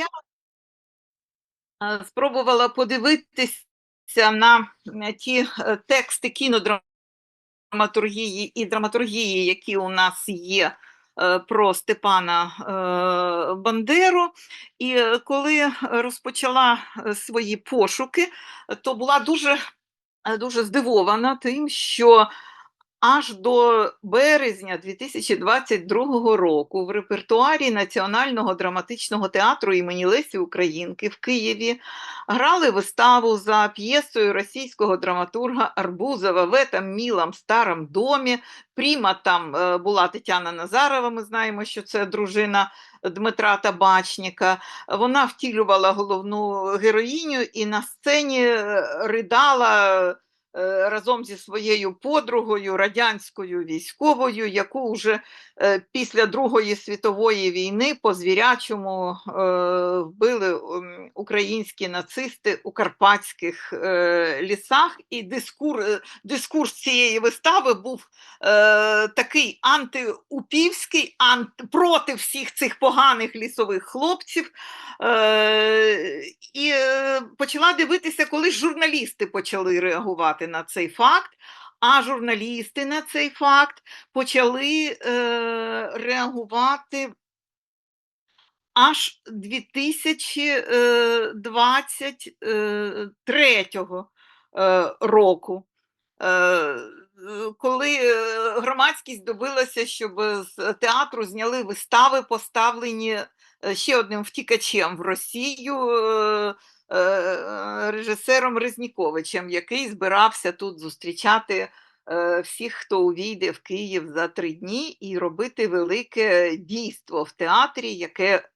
я е, спробувала подивитися на ті е, тексти кінодраматургії і драматургії, які у нас є е, про Степана Бандеру. І коли розпочала свої пошуки, то була дуже, дуже здивована тим, що Аж до березня 2022 року в репертуарі Національного драматичного театру імені Лесі Українки в Києві грали виставу за п'єсою російського драматурга Арбузова в этом мілом старом домі. Пріма там е, була Тетяна Назарова. Ми знаємо, що це дружина Дмитра Табачніка. Вона втілювала головну героїню і на сцені е, ридала. Е, разом зі своєю подругою радянською військовою, яку вже е, після Другої світової війни по звірячому е, вбили українські нацисти у карпатських лісах. І дискур, дискурс цієї вистави був такий антиупівський, анти, проти всіх цих поганих лісових хлопців. І почала дивитися, коли журналісти почали реагувати реагувати на цей факт, а журналісти на цей факт почали е, реагувати аж 2023 е, е, року. Е, коли громадськість добилася, щоб з театру зняли вистави, поставлені ще одним втікачем в Росію Е, режисером Резніковичем, який збирався тут зустрічати е, всіх, хто увійде в Київ за три дні, і робити велике дійство в театрі, яке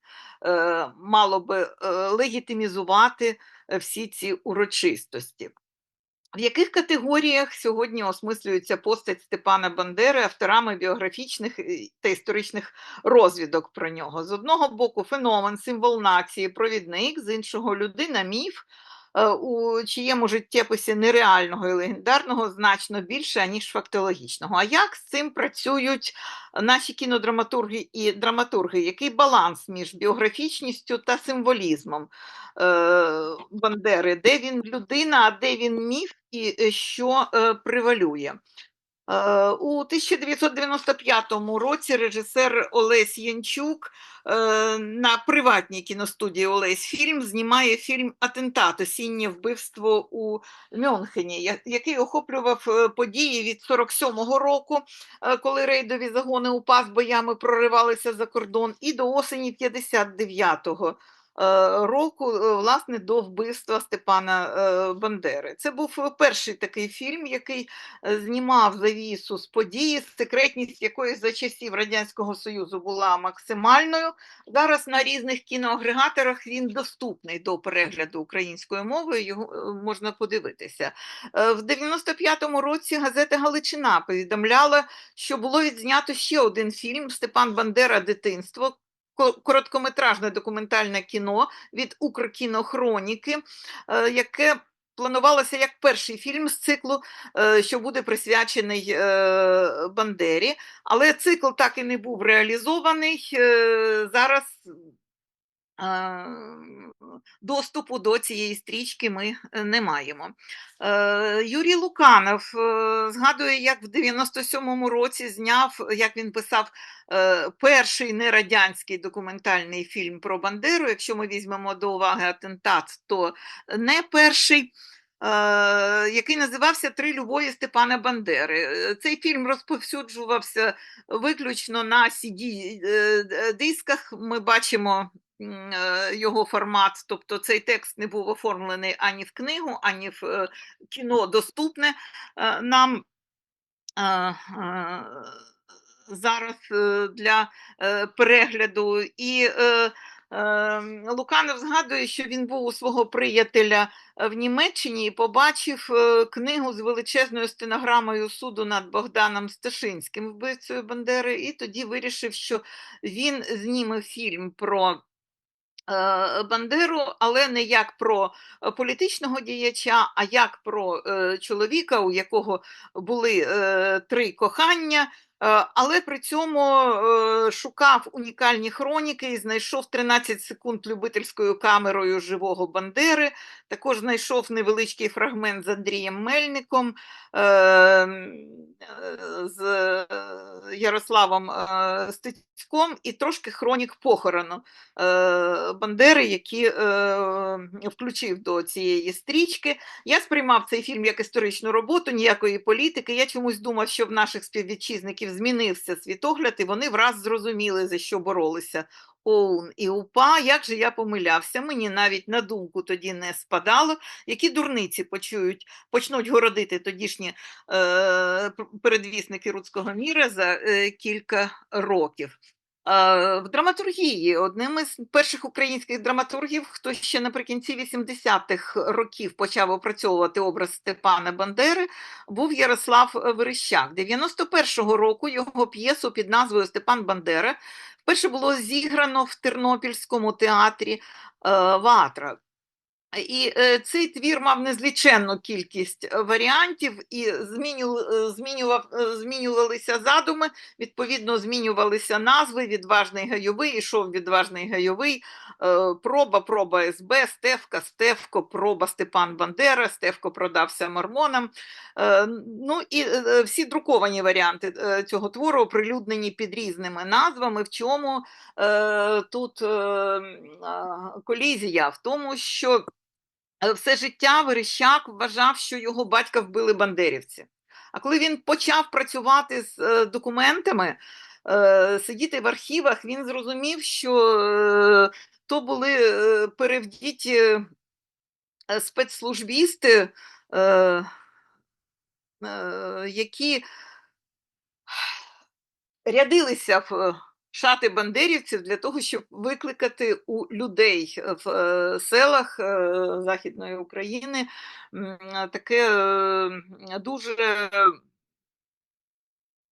е, мало би легітимізувати всі ці урочистості. В яких категоріях сьогодні осмислюється постать Степана Бандери авторами біографічних та історичних розвідок про нього? З одного боку, феномен, символ нації, провідник, з іншого людина, міф, Е, у чиєму життєписі нереального і легендарного значно більше, аніж фактологічного. А як з цим працюють наші кінодраматурги і драматурги? Який баланс між біографічністю та символізмом е, Бандери? Де він людина, а де він міф і е, що превалює? Е, у 1995 році режисер Олесь Янчук е, на приватній кіностудії Олесь Фільм знімає фільм Атентат осіннє вбивство у Мюнхені, який охоплював е, події від 47-го року, коли рейдові загони УПА з боями проривалися за кордон, і до осені 59-го Е, року, е, власне, до вбивства Степана е, Бандери. Це був перший такий фільм, який знімав завісу з події, секретність якої за часів Радянського Союзу була максимальною. Зараз на різних кіноагрегаторах він доступний до перегляду українською мовою, його можна подивитися. В 95-му році газета Галичина повідомляла, що було відзнято ще один фільм Степан Бандера Дитинство короткометражне документальне кіно від Укркінохроніки, е, яке планувалося як перший фільм з циклу, е, що буде присвячений е, Бандері, але цикл так і не був реалізований. Зараз доступу до цієї стрічки ми е, не маємо. Е, Юрій Луканов е, згадує, як в 97-му році зняв, як він писав, перший нерадянський документальний фільм про Бандеру. Якщо ми візьмемо до уваги атентат, то не перший. Який називався Три любові Степана Бандери. Цей фільм розповсюджувався виключно на cd дисках. Ми бачимо його формат, тобто цей текст не був оформлений ані в книгу, ані в е, кіно доступне е, нам. Зараз для перегляду, і Луканов згадує, що він був у свого приятеля в Німеччині і побачив книгу з величезною стенограмою суду над Богданом Сташинським, вбивцею Бандери, і тоді вирішив, що він зніме фільм про Е, Бандеру, але не як про е, політичного діяча, а як про е, чоловіка, у якого були три кохання. Е, але при цьому е, шукав унікальні хроніки і знайшов 13 секунд любительською камерою живого Бандери. Також знайшов невеличкий фрагмент з Андрієм Мельником, е, з Ярославом Стецьком і трошки хронік похорону Бандери, які включив до цієї стрічки. Я сприймав цей фільм як історичну роботу, ніякої політики. Я чомусь думав, що в наших співвітчизників змінився світогляд, і вони враз зрозуміли, за що боролися ОУН і УПА. Як же я помилявся? Мені навіть на думку тоді не спадало, які дурниці почують, почнуть городити тодішні е, передвісники Руцького міра за е, кілька років. В драматургії одним із перших українських драматургів, хто ще наприкінці 80-х років почав опрацьовувати образ Степана Бандери, був Ярослав Верещак. 91-го року його п'єсу під назвою Степан Бандера вперше було зіграно в Тернопільському театрі е, Ватра. І е, цей твір мав незліченну кількість е, варіантів, і е, змінював, змінювалися задуми, відповідно, змінювалися назви. Відважний гайовий, ішов відважний гайовий, проба, проба СБ, Стевка, Стевко, проба Степан Бандера, Стевко продався мормонам. Ну і всі друковані варіанти цього твору оприлюднені під різними назвами. В чому тут колізія? В тому, що все життя Верещак вважав, що його батька вбили бандерівці. А коли він почав працювати з е, документами, е, сидіти в архівах, він зрозумів, що е, то були перевдіті спецслужбісти, які рядилися в шати бандерівців для того, щоб викликати у людей в е, селах е, Західної України таке дуже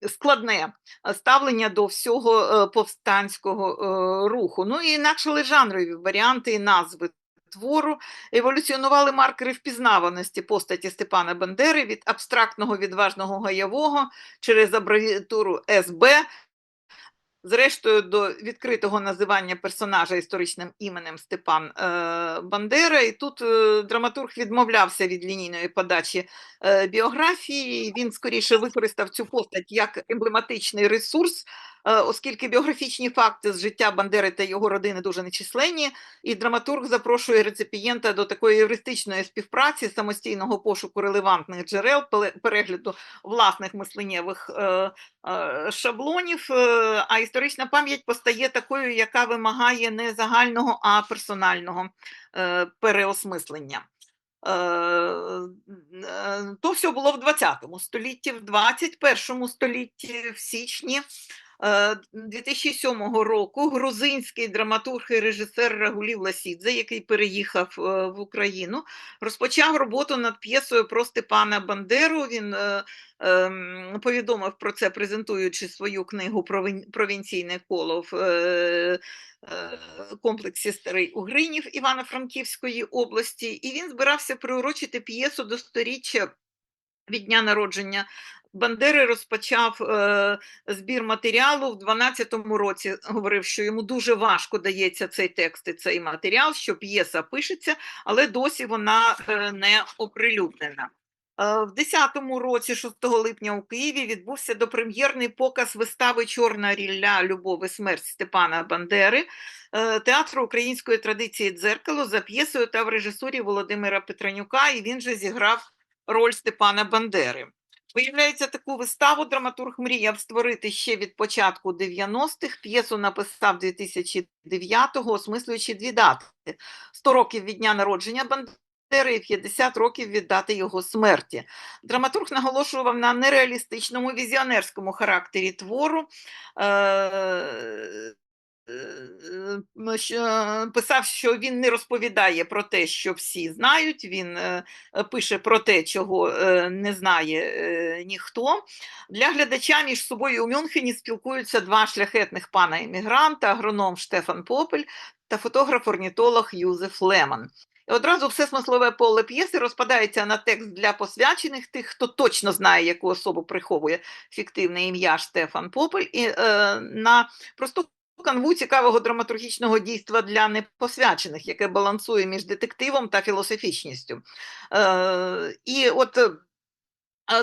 складне ставлення до всього е, повстанського руху. Ну і інакше жанрові варіанти і назви. Твору еволюціонували маркери впізнаваності постаті Степана Бандери від абстрактного відважного гаявого через абревіатуру СБ Зрештою, до відкритого називання персонажа історичним іменем Степан е, Бандера. І тут е, драматург відмовлявся від лінійної подачі е, біографії. Він скоріше використав цю постать як емблематичний ресурс Е, оскільки біографічні факти з життя Бандери та його родини дуже нечисленні, і драматург запрошує реципієнта до такої юристичної співпраці, самостійного пошуку релевантних джерел, перегляду власних мисленнєвих е, е, шаблонів. А історична пам'ять постає такою, яка вимагає не загального, а персонального переосмислення. То все було в 20 столітті, в 21 столітті, в січні 2007 е, року грузинський драматург і режисер Рагулів Ласідзе, який переїхав е, в Україну, розпочав роботу над п'єсою про Степана Бандеру. Він е, ем, повідомив про це, презентуючи свою книгу Провінційне коло в комплексі Старий Угринів Івано-Франківської області, і він збирався приурочити п'єсу до сторіччя. Від дня народження Бандери розпочав е, збір матеріалу в 12-му році. Говорив, що йому дуже важко дається цей текст і цей матеріал, що п'єса пишеться, але досі вона е, не оприлюднена. Е, в 10-му році, 6 липня, у Києві відбувся допрем'єрний показ вистави Чорна рілля Любов і смерть Степана Бандери, е, театру української традиції дзеркало за п'єсою та в режисурі Володимира Петранюка. І він же зіграв роль Степана Бандери. Виявляється, таку виставу драматург мріяв створити ще від початку 90-х. П'єсу написав 2009-го, осмислюючи дві дати: 100 років від дня народження Бандери і 50 років від дати його смерті. Драматург наголошував на нереалістичному візіонерському характері твору. Е, писав, що він не розповідає про те, що всі знають. Він е, пише про те, чого е, не знає ніхто. Для глядача між собою у Мюнхені спілкуються два шляхетних пана іммігранта, агроном Штефан Попель та фотограф-орнітолог Юзеф Леман. Одразу все смислове поле п'єси розпадається на текст для посвячених тих, хто точно знає, яку особу приховує фіктивне ім'я Штефан Попель, і е, на просту канву цікавого драматургічного дійства для непосвячених, яке балансує між детективом та філософічністю. Е, і от е,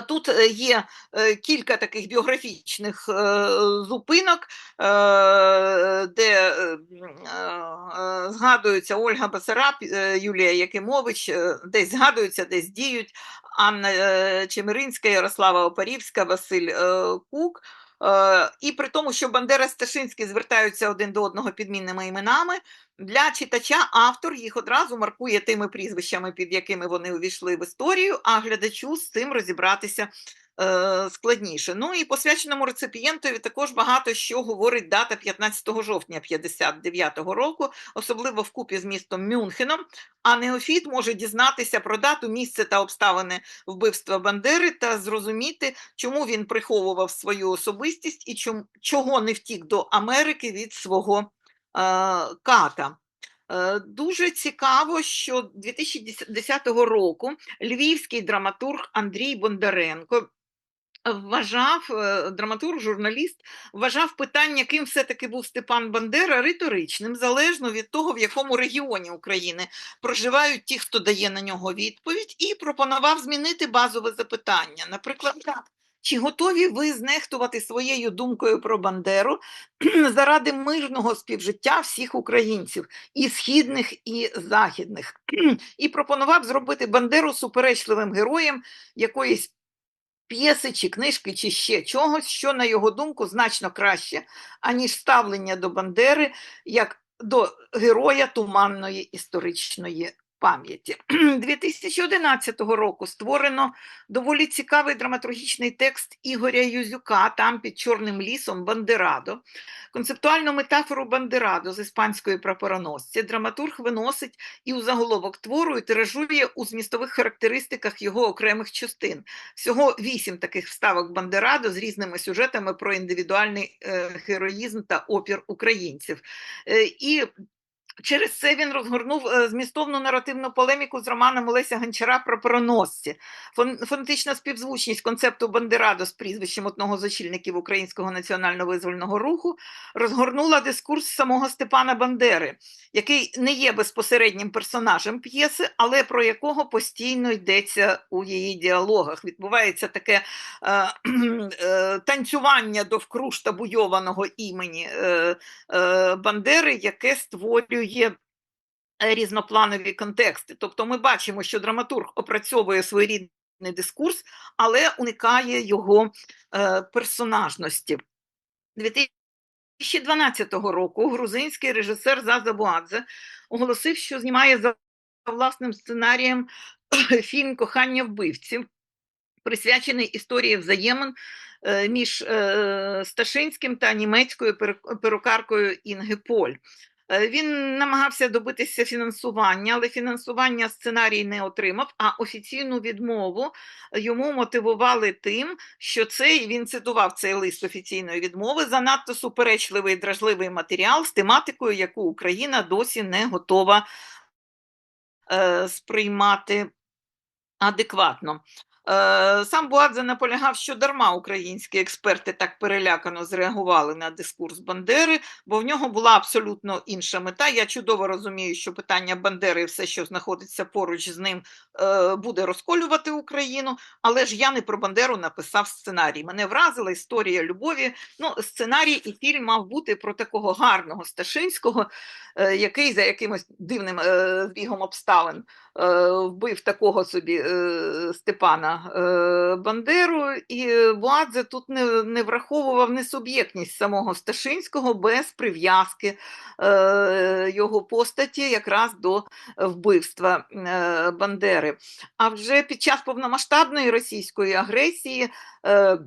Тут е, є кілька таких біографічних зупинок, де м, згадується Ольга Басараб, Юлія Якимович, десь згадуються, десь діють Анна Чемеринська, Ярослава Опарівська, Василь Кук. Е, І при тому, що Бандера Сташинський звертаються один до одного підмінними іменами, для читача автор їх одразу маркує тими прізвищами, під якими вони увійшли в історію, а глядачу з цим розібратися складніше. Ну і посвяченому реципієнтові також багато що говорить дата 15 жовтня 59-го року, особливо вкупі з містом Мюнхеном. А Неофіт може дізнатися про дату, місце та обставини вбивства Бандери та зрозуміти, чому він приховував свою особистість і чому, чого не втік до Америки від свого е, ката. Е, Дуже цікаво, що 2010 року львівський драматург Андрій Бондаренко вважав, е, драматург, журналіст, вважав питання, ким все-таки був Степан Бандера, риторичним, залежно від того, в якому регіоні України проживають ті, хто дає на нього відповідь, і пропонував змінити базове запитання. Наприклад, так. Чи готові ви знехтувати своєю думкою про Бандеру заради мирного співжиття всіх українців, і східних, і західних? І пропонував зробити Бандеру суперечливим героєм якоїсь п'єси чи книжки, чи ще чогось, що, на його думку, значно краще, аніж ставлення до Бандери як до героя туманної історичної пам'яті. 2011 року створено доволі цікавий драматургічний текст Ігоря Юзюка, там під Чорним лісом Бандерадо. Концептуальну метафору Бандерадо з іспанської прапороносці драматург виносить і у заголовок твору і тиражує у змістових характеристиках його окремих частин. Всього вісім таких вставок Бандерадо з різними сюжетами про індивідуальний е, героїзм та опір українців. Е, і Через це він розгорнув е, змістовну наративну полеміку з романом Олеся Гончара про переносці. Фон- Фонетична співзвучність концепту Бандерадо з прізвищем одного з очільників українського національно-визвольного руху розгорнула дискурс самого Степана Бандери, який не є безпосереднім персонажем п'єси, але про якого постійно йдеться у її діалогах. Відбувається таке е, е, танцювання довкруж табуйованого імені е, е, Бандери, яке створює е, різнопланові контексти. Тобто ми бачимо, що драматург опрацьовує своєрідний дискурс, але уникає його е, персонажності. 2012 року грузинський режисер Заза Буадзе оголосив, що знімає за власним сценарієм фільм Кохання вбивців, присвячений історії взаємин е, між е, Сташинським та німецькою перу- перукаркою Інги Поль. Е, Він намагався добитися фінансування, але фінансування сценарій не отримав, а офіційну відмову йому мотивували тим, що цей він цитував цей лист офіційної відмови занадто суперечливий дражливий матеріал з тематикою, яку Україна досі не готова е, сприймати адекватно. Е, Сам Буадзе наполягав, що дарма українські експерти так перелякано зреагували на дискурс Бандери, бо в нього була абсолютно інша мета. Я чудово розумію, що питання Бандери і все, що знаходиться поруч з ним, е, буде розколювати Україну. Але ж я не про Бандеру написав сценарій. Мене вразила історія любові. Ну, сценарій і фільм мав бути про такого гарного Сташинського, е, який за якимось дивним збігом обставин вбив такого собі е, Степана е, Бандеру, і Буадзе тут не, не враховував несуб'єктність самого Сташинського без прив'язки е, його постаті якраз до вбивства е, Бандери. А вже під час повномасштабної російської агресії е,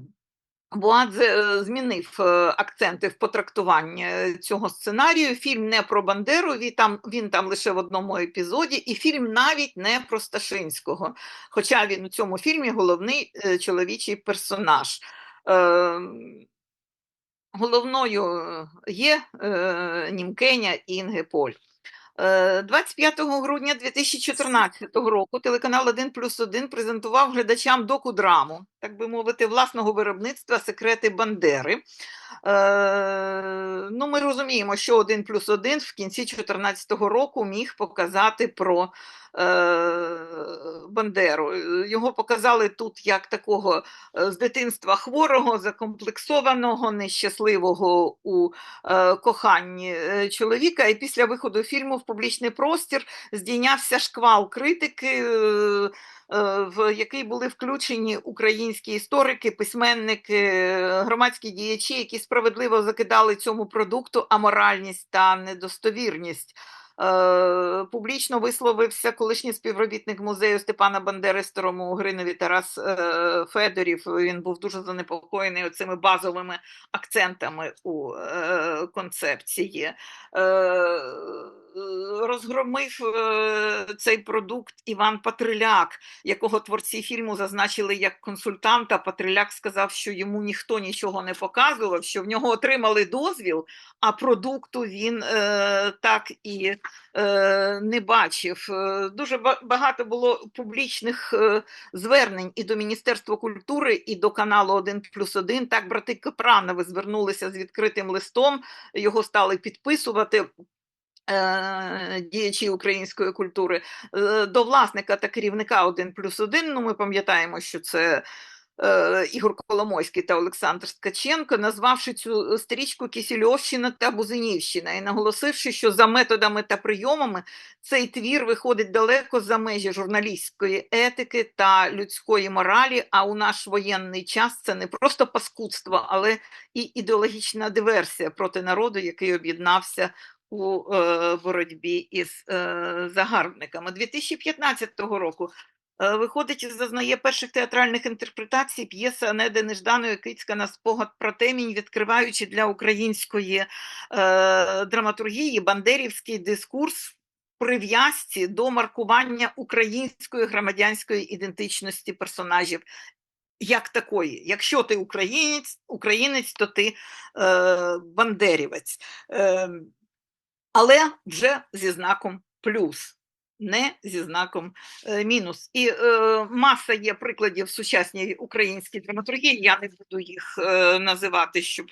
Буадзе змінив е, акценти в потрактуванні цього сценарію. Фільм не про Бандеру, він там, він там лише в одному епізоді, і фільм навіть не про Сташинського. Хоча він у цьому фільмі головний е, чоловічий персонаж. Е, Головною є е, Німкеня Інге Поль. Е, 25 грудня 2014 року телеканал 1 плюс 1 презентував глядачам докудраму, так би мовити, власного виробництва секрети Бандери. Е, ну, ми розуміємо, що 1 плюс 1 в кінці 2014 року міг показати про е, Бандеру. Його показали тут як такого е, з дитинства хворого, закомплексованого, нещасливого у е, коханні е, чоловіка. І після виходу фільму в публічний простір здійнявся шквал критики. Е, в який були включені українські історики, письменники, е, громадські діячі, які справедливо закидали цьому продукту аморальність та недостовірність. Е, публічно висловився колишній співробітник музею Степана Бандери Старому Гринові Тарас Федорів. Він був дуже занепокоєний цими базовими акцентами у концепції. Розгромив цей продукт Іван Патриляк, якого творці фільму зазначили як консультанта. Патриляк сказав, що йому ніхто нічого не показував, що в нього отримали дозвіл, а продукту він е, так і е, не бачив. Е, дуже багато було публічних е, звернень і до Міністерства культури, і до каналу 1 плюс 1. Так, брати Капранови звернулися з відкритим листом, його стали підписувати. Е, діячі української культури е, до власника та керівника 1 плюс 1, Ну, ми пам'ятаємо, що це е, Ігор Коломойський та Олександр Ткаченко, назвавши цю стрічку Кісільовщина та Бузинівщина і наголосивши, що за методами та прийомами цей твір виходить далеко за межі журналістської етики та людської моралі. А у наш воєнний час це не просто паскудство, але і ідеологічна диверсія проти народу, який об'єднався у е, боротьбі із е, загарбниками 2015 року. Е, виходить, і зазнає перших театральних інтерпретацій п'єса Анеди Нежданої Кицька на спогад про темінь, відкриваючи для української драматургії бандерівський дискурс прив'язці до маркування української громадянської ідентичності персонажів. Як такої, якщо ти українець, українець, то ти е, бандерівець. Е, але вже зі знаком плюс, не зі знаком е, мінус. І е, маса є прикладів сучасній українській драматургії. Я не буду їх е, називати, щоб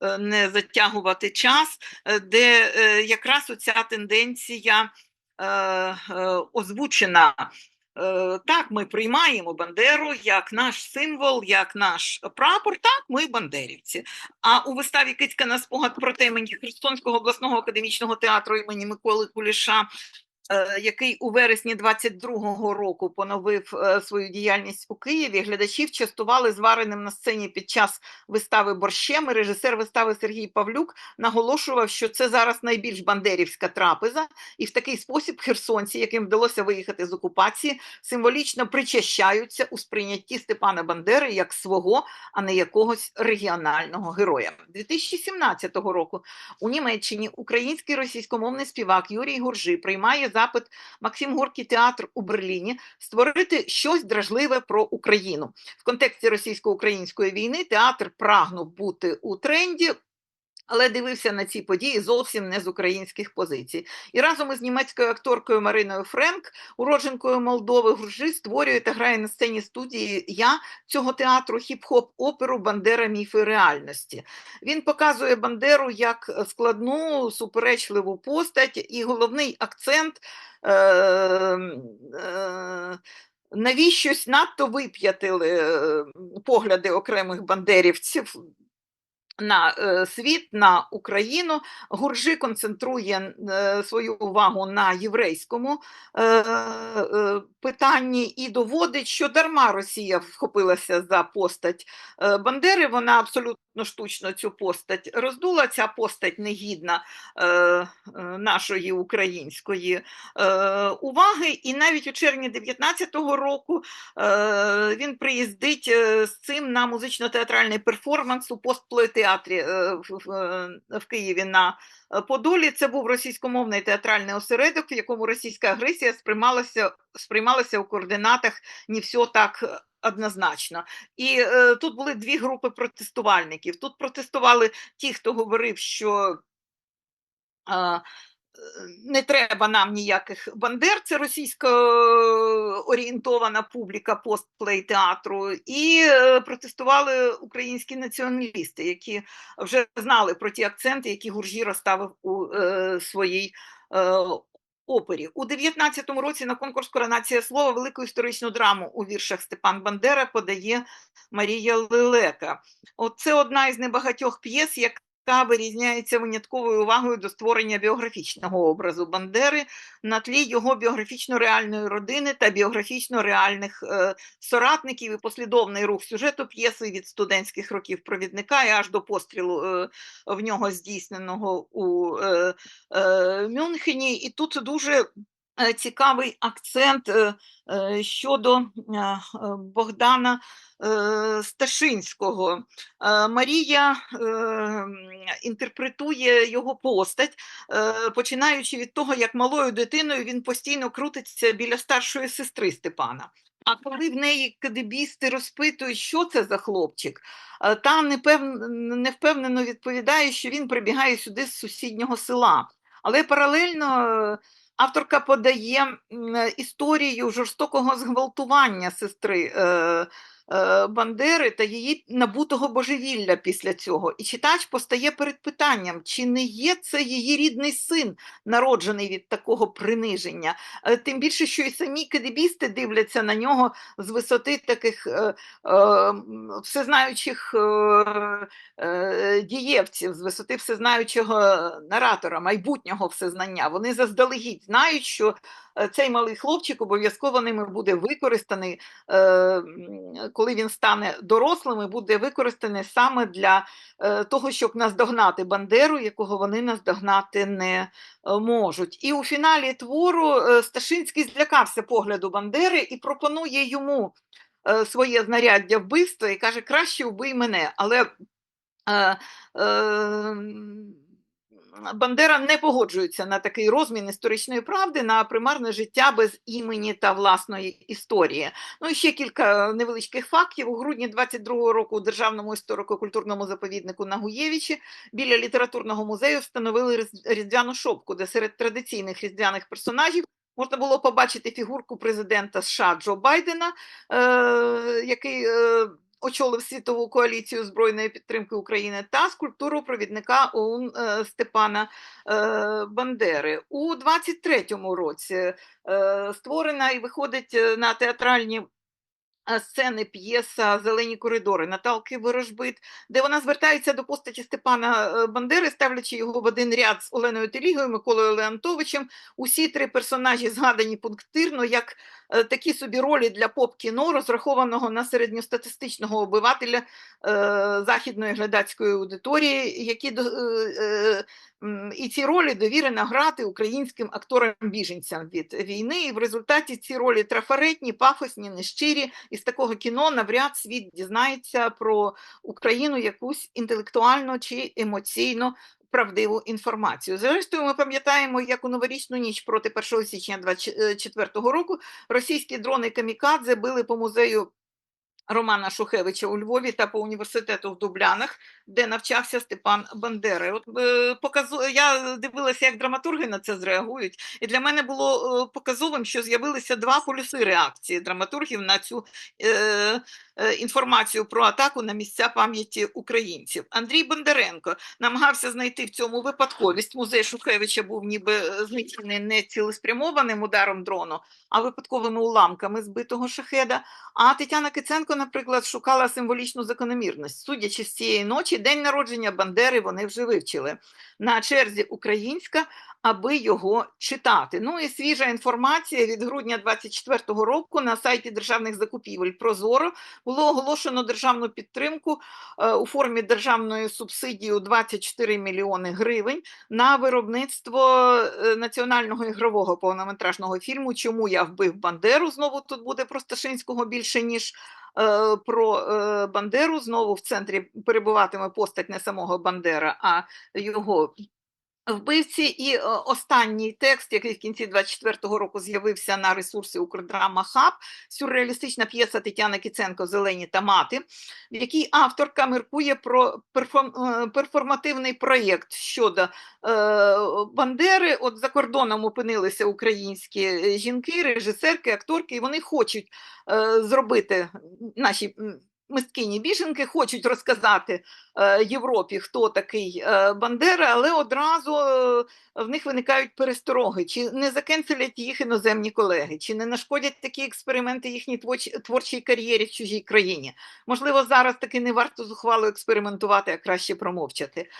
е, не затягувати час, е, де е, якраз оця тенденція е, е, озвучена. Е, так, ми приймаємо Бандеру як наш символ, як наш прапор. Так, ми бандерівці. А у виставі Кицька на спогад про темені Херсонського обласного академічного театру імені Миколи Куліша який у вересні 22-го року поновив е, свою діяльність у Києві, глядачів частували звареним на сцені під час вистави борщем. Режисер вистави Сергій Павлюк наголошував, що це зараз найбільш бандерівська трапеза, і в такий спосіб херсонці, яким вдалося виїхати з окупації, символічно причащаються у сприйнятті Степана Бандери як свого, а не якогось регіонального героя. 2017 року у Німеччині український російськомовний співак Юрій Гуржи приймає запит Максим Горький театр у Берліні створити щось дражливе про Україну в контексті російсько-української війни. Театр прагнув бути у тренді але дивився на ці події зовсім не з українських позицій. І разом із німецькою акторкою Мариною Френк, уродженкою Молдови, Гуржи створює та грає на сцені студії я цього театру хіп-хоп оперу Бандера міфи реальності. Він показує Бандеру як складну, суперечливу постать, і головний акцент. Е, е, Навіщось надто вип'ятили е, погляди окремих бандерівців на е, світ, на Україну. Гуржи концентрує е, свою увагу на єврейському е, питанні і доводить, що дарма Росія вхопилася за постать Бандери. Вона абсолютно штучно цю постать роздула. Ця постать негідна нашої української уваги. І навіть у червні 19-го року він приїздить з цим на музично-театральний перформанс у постплети театрі е, в Києві на е, Подолі. Це був російськомовний театральний осередок, в якому російська агресія сприймалася сприймалася у координатах не все так. Однозначно, і е, тут були дві групи протестувальників. Тут протестували ті, хто говорив, що е, не треба нам ніяких бандер, це російсько орієнтована публіка постплей театру, і е, протестували українські націоналісти, які вже знали про ті акценти, які Гуржі розставив у е, своїй е, опері. У 19-му році на конкурс Коронація слова велику історичну драму у віршах Степан Бандера подає Марія Лелека. Оце одна із небагатьох п'єс, яка вирізняється винятковою увагою до створення біографічного образу Бандери на тлі його біографічно-реальної родини та біографічно-реальних е, соратників і послідовний рух сюжету п'єси від студентських років провідника і аж до пострілу е, в нього здійсненого у е, е, Мюнхені. І тут дуже цікавий акцент е, е, щодо е, е, Богдана е, Сташинського. Е, Марія е, інтерпретує його постать, е, починаючи від того, як малою дитиною він постійно крутиться біля старшої сестри Степана. А коли в неї кадебісти розпитують, що це за хлопчик, е, та невпевнено відповідає, що він прибігає сюди з сусіднього села. Але паралельно е, авторка подає історію жорстокого зґвалтування сестри е, Бандери та її набутого божевілля після цього. І читач постає перед питанням, чи не є це її рідний син, народжений від такого приниження. Е, Тим більше, що і самі кадебісти дивляться на нього з висоти таких е, е, всезнаючих е, е, дієвців, з висоти всезнаючого наратора, майбутнього всезнання. Вони заздалегідь знають, що е, цей малий хлопчик обов'язково ними буде використаний, е, коли він стане дорослим, і буде використаний саме для е, того, щоб наздогнати Бандеру, якого вони наздогнати не е, можуть. І у фіналі твору е, Сташинський злякався погляду Бандери і пропонує йому е, своє знаряддя вбивства і каже: краще вбий мене. Але е, е, Бандера не погоджується на такий розмін історичної правди, на примарне життя без імені та власної історії. Ну і ще кілька невеличких фактів. У грудні 22-го року у Державному історико-культурному заповіднику на Гуєвічі біля літературного музею встановили різдвяну шопку, де серед традиційних різдвяних персонажів можна було побачити фігурку президента США Джо Байдена, е, який е, очолив світову коаліцію збройної підтримки України, та скульптуру провідника ОУН е, Степана е, Бандери. У 23-му році е, створена і виходить на театральні сцени п'єса Зелені коридори Наталки Ворожбит, де вона звертається до постаті Степана Бандери, ставлячи його в один ряд з Оленою Телігою, Миколою Леонтовичем. Усі три персонажі згадані пунктирно як такі собі ролі для поп-кіно, розрахованого на середньостатистичного обивателя е, західної глядацької аудиторії, які до- е, е, і ці ролі довірено грати українським акторам-біженцям від війни. І в результаті ці ролі трафаретні, пафосні, нещирі. І з такого кіно навряд світ дізнається про Україну якусь інтелектуально чи емоційно правдиву інформацію. Зрештою, ми пам'ятаємо, як у новорічну ніч проти 1 січня 24 року російські дрони камікадзе били по музею. Романа Шухевича у Львові та по університету в Дублянах, де навчався Степан Бандера. От е, показу... я дивилася, як драматурги на це зреагують, і для мене було е, показовим, що з'явилися два полюси реакції драматургів на цю е, е, інформацію про атаку на місця пам'яті українців. Андрій Бондаренко намагався знайти в цьому випадковість. Музей Шухевича був ніби знищений не цілеспрямованим ударом дрону, а випадковими уламками збитого шахеда. А Тетяна Киценко, наприклад, шукала символічну закономірність. Судячи з цієї ночі, день народження Бандери вони вже вивчили. На черзі українська, аби його читати. Ну і свіжа інформація від грудня 24-го року на сайті державних закупівель Прозоро було оголошено державну підтримку е, у формі державної субсидії у 24 мільйони гривень на виробництво е, національного ігрового повнометражного фільму Чому я вбив Бандеру? Знову тут буде про Сташинського більше ніж про е, Бандеру. Знову в центрі перебуватиме постать не самого Бандера, а його Вбивці і е, останній текст, який в кінці 24-го року з'явився на ресурсі Укрдрама Хаб, сюрреалістична п'єса Тетяни Кіценко Зелені та мати, в якій авторка міркує про е, перформативний проєкт щодо е, Бандери. От за кордоном опинилися українські е, жінки, режисерки, акторки, і вони хочуть е, зробити наші. Мисткині біженки хочуть розказати е, Європі, хто такий е, Бандера, але одразу е, в них виникають перестороги, чи не закенселять їх іноземні колеги, чи не нашкодять такі експерименти їхній творч- творчій кар'єрі в чужій країні. Можливо, зараз таки не варто зухвало експериментувати, а краще промовчати.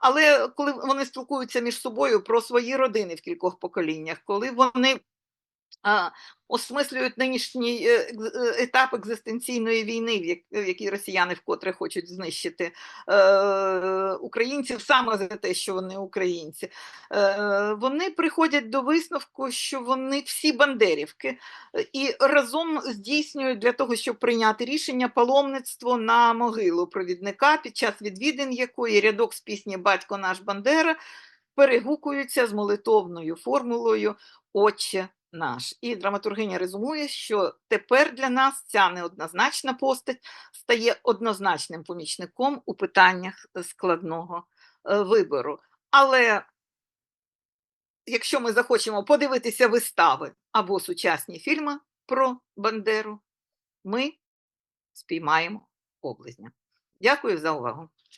Але коли вони спілкуються між собою про свої родини в кількох поколіннях, коли вони осмислюють нинішній е, е, етап екзистенційної війни, в якій росіяни вкотре хочуть знищити е, українців саме за те, що вони українці. Вони приходять до висновку, що вони всі бандерівки і разом здійснюють для того, щоб прийняти рішення паломництво на могилу провідника, під час відвідин якої рядок з пісні Батько наш Бандера перегукуються з молитовною формулою Отче наш. І драматургиня резумує, що тепер для нас ця неоднозначна постать стає однозначним помічником у питаннях складного е, вибору. Але якщо ми захочемо подивитися вистави або сучасні фільми про Бандеру, ми спіймаємо облизня. Дякую за увагу.